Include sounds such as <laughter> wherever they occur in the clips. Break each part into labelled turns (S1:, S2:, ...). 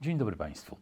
S1: Dzień dobry Państwu.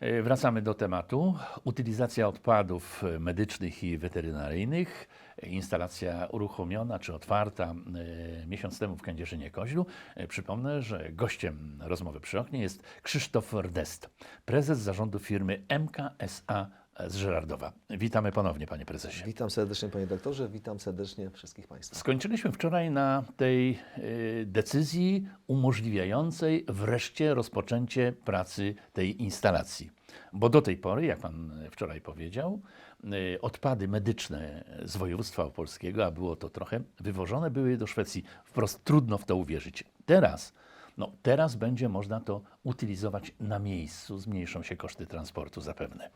S1: E, Wracamy do tematu. Utylizacja odpadów medycznych i weterynaryjnych. E, Instalacja uruchomiona czy otwarta e, miesiąc temu w Kędzierzynie-Koźlu. Przypomnę, że gościem rozmowy przy oknie jest Krzysztof Rdest, prezes zarządu firmy MKSA z Żerardowa. Witamy ponownie, panie prezesie.
S2: Witam serdecznie panie doktorze, witam serdecznie wszystkich państwa.
S1: Skończyliśmy wczoraj na tej y, decyzji umożliwiającej wreszcie rozpoczęcie pracy tej instalacji. Bo do tej pory, jak pan wczoraj powiedział, y, odpady medyczne z województwa opolskiego, a było to trochę, wywożone były do Szwecji. Wprost trudno w to uwierzyć. Teraz, no, teraz będzie można to utylizować na miejscu, zmniejszą się koszty transportu zapewne.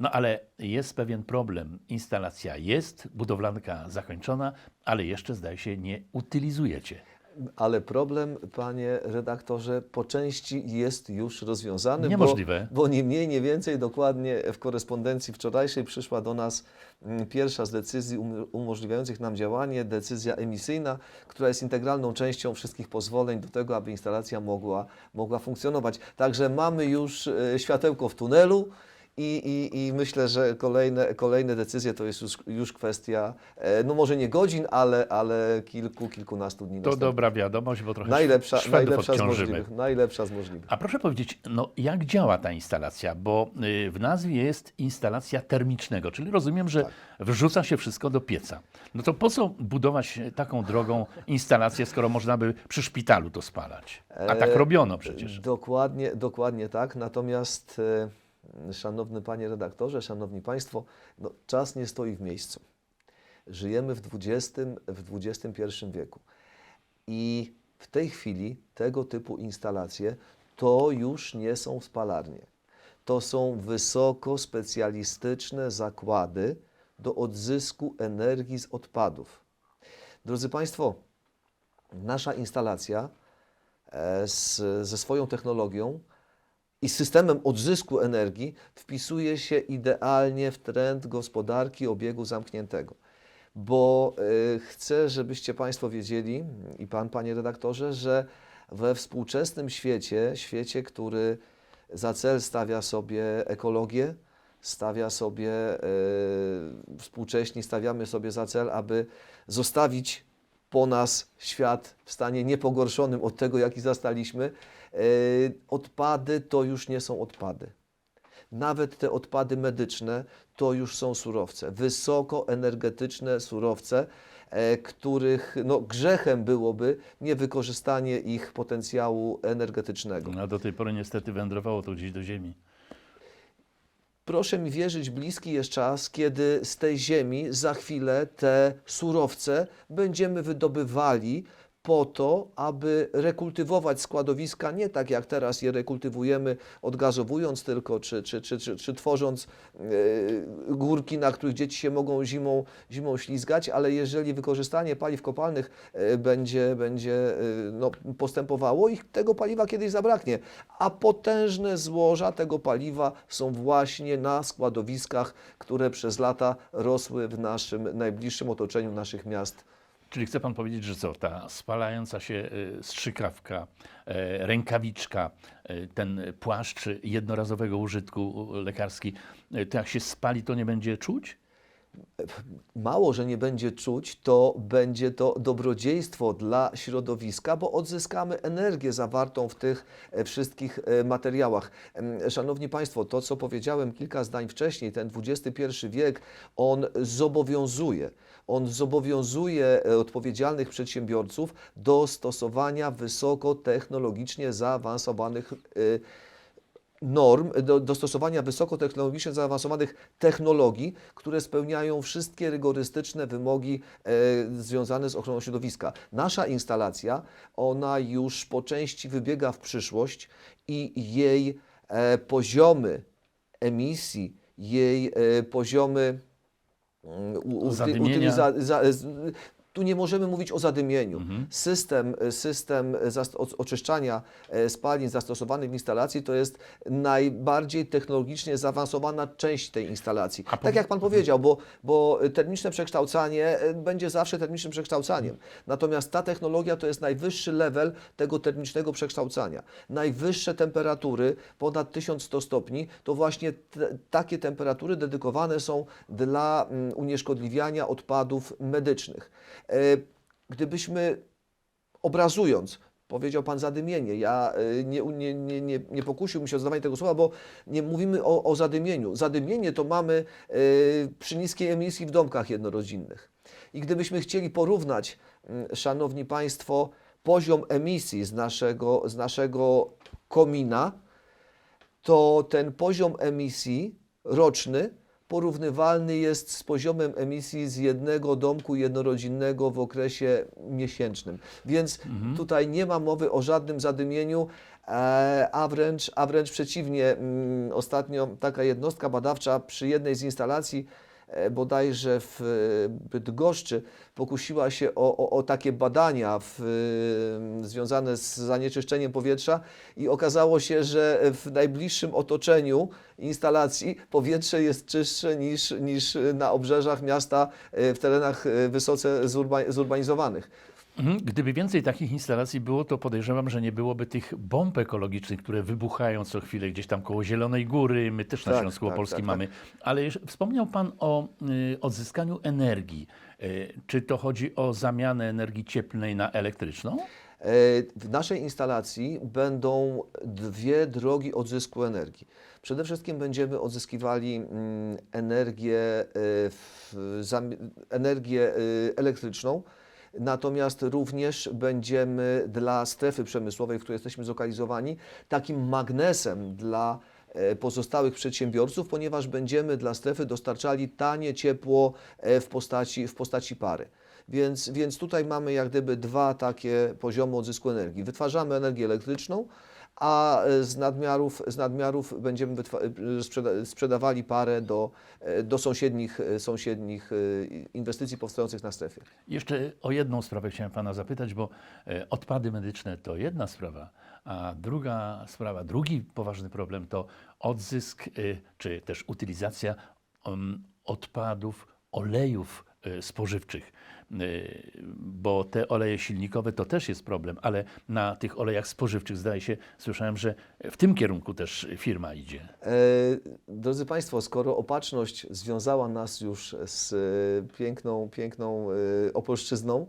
S1: No ale jest pewien problem. Instalacja jest, budowlanka zakończona, ale jeszcze zdaje się nie utylizujecie.
S2: Ale problem, panie redaktorze, po części jest już rozwiązany.
S1: Niemożliwe.
S2: Bo, bo nie mniej, nie więcej dokładnie w korespondencji wczorajszej przyszła do nas mm, pierwsza z decyzji um- umożliwiających nam działanie, decyzja emisyjna, która jest integralną częścią wszystkich pozwoleń do tego, aby instalacja mogła, mogła funkcjonować. Także mamy już e, światełko w tunelu. I, i, I myślę, że kolejne, kolejne decyzje to jest już, już kwestia, e, no może nie godzin, ale, ale kilku, kilkunastu dni.
S1: To
S2: następnych.
S1: dobra wiadomość, bo trochę
S2: Najlepsza,
S1: Szwedów
S2: najlepsza, z możliwych, najlepsza z możliwych.
S1: A proszę powiedzieć, no jak działa ta instalacja? Bo y, w nazwie jest instalacja termicznego, czyli rozumiem, że
S2: Tak.
S1: wrzuca się wszystko do pieca. No to po co budować taką drogą instalację, skoro można by przy szpitalu to spalać? A tak
S2: E,
S1: robiono przecież.
S2: Dokładnie, dokładnie tak. Natomiast, e, szanowny panie redaktorze, szanowni państwo, no, czas nie stoi w miejscu. Żyjemy w XX, w XXI wieku. I w tej chwili tego typu instalacje to już nie są spalarnie. To są wysoko specjalistyczne zakłady do odzysku energii z odpadów. Drodzy Państwo, nasza instalacja e, z, ze swoją technologią i systemem odzysku energii wpisuje się idealnie w trend gospodarki obiegu zamkniętego. Bo e, chcę, żebyście Państwo wiedzieli, i Pan, Panie redaktorze, że we współczesnym świecie, świecie, który za cel stawia sobie ekologię, stawia sobie, e, współcześni stawiamy sobie za cel, aby zostawić po nas świat w stanie niepogorszonym od tego, jaki zastaliśmy. E, Odpady to już nie są odpady. Nawet te odpady medyczne to już są surowce, wysokoenergetyczne surowce, e, których no, grzechem byłoby niewykorzystanie ich potencjału energetycznego.
S1: No, do tej pory niestety wędrowało to gdzieś do ziemi.
S2: Proszę mi wierzyć, bliski jest czas, kiedy z tej ziemi za chwilę te surowce będziemy wydobywali po to, aby rekultywować składowiska nie tak jak teraz je rekultywujemy, odgazowując tylko, czy, czy, czy, czy, czy tworząc e, górki, na których dzieci się mogą zimą, zimą ślizgać, ale jeżeli wykorzystanie paliw kopalnych e, będzie, będzie e, no, postępowało, ich tego paliwa kiedyś zabraknie. A potężne złoża tego paliwa są właśnie na składowiskach, które przez lata rosły w naszym najbliższym otoczeniu naszych miast.
S1: Czyli chce pan powiedzieć, że co, ta spalająca się y, strzykawka, e, rękawiczka, e, ten płaszcz jednorazowego użytku lekarski, to jak się spali, to nie będzie czuć?
S2: Mało, że nie będzie czuć, to będzie to dobrodziejstwo dla środowiska, bo odzyskamy energię zawartą w tych e, wszystkich e, materiałach. Szanowni Państwo, to co powiedziałem kilka zdań wcześniej, ten XXI wiek, on zobowiązuje, on zobowiązuje e, odpowiedzialnych przedsiębiorców do stosowania wysokotechnologicznie zaawansowanych e, norm, do, do stosowania wysokotechnologicznie zaawansowanych technologii, które spełniają wszystkie rygorystyczne wymogi e, związane z ochroną środowiska. Nasza instalacja, ona już po części wybiega w przyszłość i jej e, poziomy emisji, jej e, poziomy mm, u- u-
S1: Zadymienia.
S2: utyliza- za, tu nie możemy mówić o zadymieniu.
S1: Mhm.
S2: System, system zas- o- oczyszczania e, spalin zastosowanych w instalacji to jest najbardziej technologicznie zaawansowana część tej instalacji.
S1: A
S2: tak jak Pan powiedział, bo, bo termiczne przekształcanie e, będzie zawsze termicznym przekształcaniem. Natomiast ta technologia to jest najwyższy level tego termicznego przekształcania. Najwyższe temperatury, ponad 1100 stopni, to właśnie te, takie temperatury dedykowane są dla mm, unieszkodliwiania odpadów medycznych. E, Gdybyśmy obrazując, powiedział Pan zadymienie. Ja y, nie, nie, nie, nie, nie pokusiłbym się o zadawanie tego słowa, bo nie mówimy o, o zadymieniu. Zadymienie to mamy y, przy niskiej emisji w domkach jednorodzinnych. I gdybyśmy chcieli porównać, mm, Szanowni Państwo, poziom emisji z naszego, z naszego komina, to ten poziom emisji roczny porównywalny jest z poziomem emisji z jednego domku jednorodzinnego w okresie miesięcznym. Więc tutaj nie ma mowy o żadnym zadymieniu, e, a wręcz, a wręcz przeciwnie. Mm, Ostatnio taka jednostka badawcza przy jednej z instalacji bodajże w e, Bydgoszczy pokusiła się o, o, o takie badania w, e, związane z zanieczyszczeniem powietrza i okazało się, że w najbliższym otoczeniu instalacji powietrze jest czystsze niż, niż na obrzeżach miasta e, w terenach e, wysoce zurba, zurbanizowanych.
S1: Mhm. Gdyby więcej takich instalacji było, to podejrzewam, że nie byłoby tych bomb ekologicznych, które wybuchają co chwilę gdzieś tam koło Zielonej Góry. My też na
S2: Tak,
S1: Śląsku
S2: tak,
S1: Opolskim
S2: tak,
S1: mamy. Ale jeszcze wspomniał Pan o y, odzyskaniu energii. Y, czy to chodzi o zamianę energii cieplnej na elektryczną?
S2: E, W naszej instalacji będą dwie drogi odzysku energii. Przede wszystkim będziemy odzyskiwali mm, energię, zam- energię elektryczną, natomiast również będziemy dla strefy przemysłowej, w której jesteśmy zlokalizowani, takim magnesem dla e, pozostałych przedsiębiorców, ponieważ będziemy dla strefy dostarczali tanie ciepło e, w postaci, w postaci pary. Więc, więc tutaj mamy jak gdyby dwa takie poziomy odzysku energii. Wytwarzamy energię elektryczną, a z nadmiarów, z nadmiarów będziemy e, sprzeda- sprzedawali parę do, e, do sąsiednich, e, sąsiednich inwestycji powstających na strefie.
S1: Jeszcze o jedną sprawę chciałem Pana zapytać, bo odpady medyczne to jedna sprawa, a druga sprawa, drugi poważny problem to odzysk czy też utylizacja em, odpadów olejów spożywczych. E, Bo te oleje silnikowe to też jest problem, ale na tych olejach spożywczych zdaje się, słyszałem, że w tym kierunku też firma idzie.
S2: E, Drodzy Państwo, skoro opatrzność związała nas już z e, piękną, piękną e, Opolszczyzną,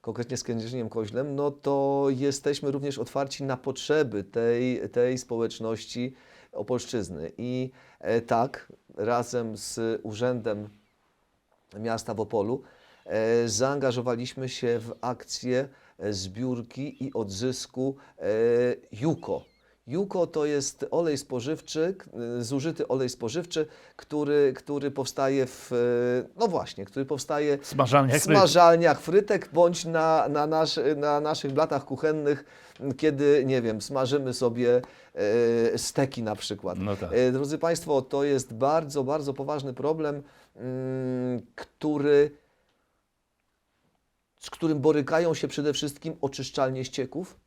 S2: konkretnie z Kędzierzynem Koźlem, no to jesteśmy również otwarci na potrzeby tej, tej społeczności Opolszczyzny. I e, tak, razem z Urzędem Miasta w Opolu e, zaangażowaliśmy się w akcję e, zbiórki i odzysku e, Juko. Juko to jest olej spożywczy, y, zużyty olej spożywczy, który, który powstaje w, e, no właśnie, który powstaje
S1: W smażalniach
S2: w smażalniach frytek bądź na, na, nasz, na naszych blatach kuchennych, kiedy, nie wiem, smażymy sobie e, steki na przykład.
S1: No tak.
S2: Drodzy Państwo, to jest bardzo, bardzo poważny problem, mm, który, z którym borykają się przede wszystkim oczyszczalnie ścieków,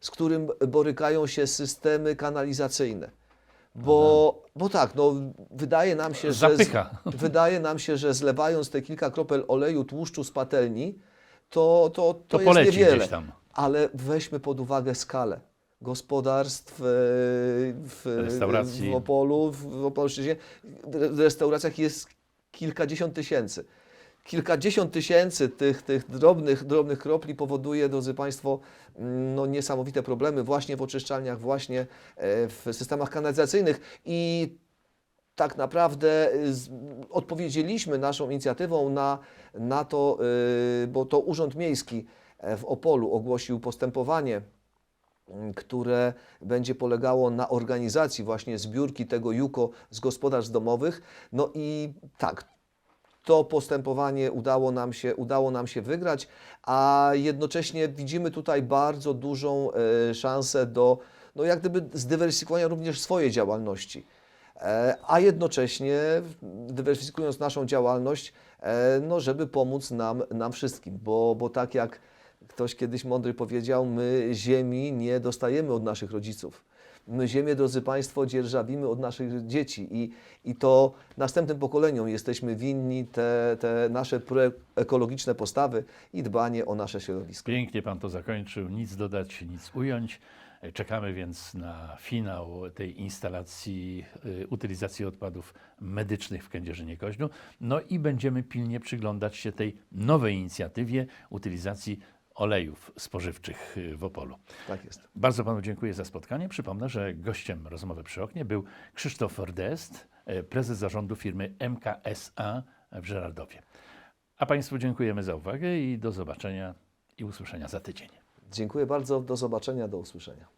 S2: z którym borykają się systemy kanalizacyjne. Bo, bo tak, no, wydaje nam się, że.
S1: Zapycha. <laughs>
S2: Wydaje nam się, że zlewając te kilka kropel oleju, tłuszczu z patelni, to, to, to,
S1: To
S2: jest
S1: poleci
S2: niewiele.
S1: tam.
S2: Ale weźmy pod uwagę skalę gospodarstw e, w,
S1: Restauracji.
S2: w Opolu, w w Opolszczyźnie. W restauracjach jest kilkadziesiąt tysięcy. Kilkadziesiąt tysięcy tych, tych drobnych, drobnych kropli powoduje, drodzy Państwo, mm, no, niesamowite problemy właśnie w oczyszczalniach, właśnie e, w systemach kanalizacyjnych. I tak naprawdę y, odpowiedzieliśmy naszą inicjatywą na, na to, y, bo to Urząd Miejski e, w Opolu ogłosił postępowanie, m, które będzie polegało na organizacji właśnie zbiórki tego JUKO z gospodarstw domowych. No i tak, to postępowanie udało nam się, udało nam się wygrać, a jednocześnie widzimy tutaj bardzo dużą e, szansę do no jak gdyby zdywersyfikowania również swojej działalności. E, A jednocześnie, dywersyfikując naszą działalność, e, no, żeby pomóc nam, nam wszystkim, bo, bo tak jak ktoś kiedyś mądry powiedział, my ziemi nie dostajemy od naszych rodziców. My ziemię, drodzy Państwo, dzierżawimy od naszych dzieci i, i to następnym pokoleniom jesteśmy winni te, te nasze ekologiczne postawy i dbanie o nasze środowisko.
S1: Pięknie Pan to zakończył, nic dodać, nic ująć. Czekamy więc na finał tej instalacji y, utylizacji odpadów medycznych w Kędzierzynie-Koźlu. No i będziemy pilnie przyglądać się tej nowej inicjatywie utylizacji olejów spożywczych y, w Opolu.
S2: Tak jest.
S1: Bardzo Panu dziękuję za spotkanie. Przypomnę, że gościem rozmowy przy oknie był Krzysztof Ordest, e, prezes zarządu firmy MKSA w Żerardowie. A Państwu dziękujemy za uwagę i do zobaczenia i usłyszenia za tydzień.
S2: Dziękuję bardzo. Do zobaczenia, do usłyszenia.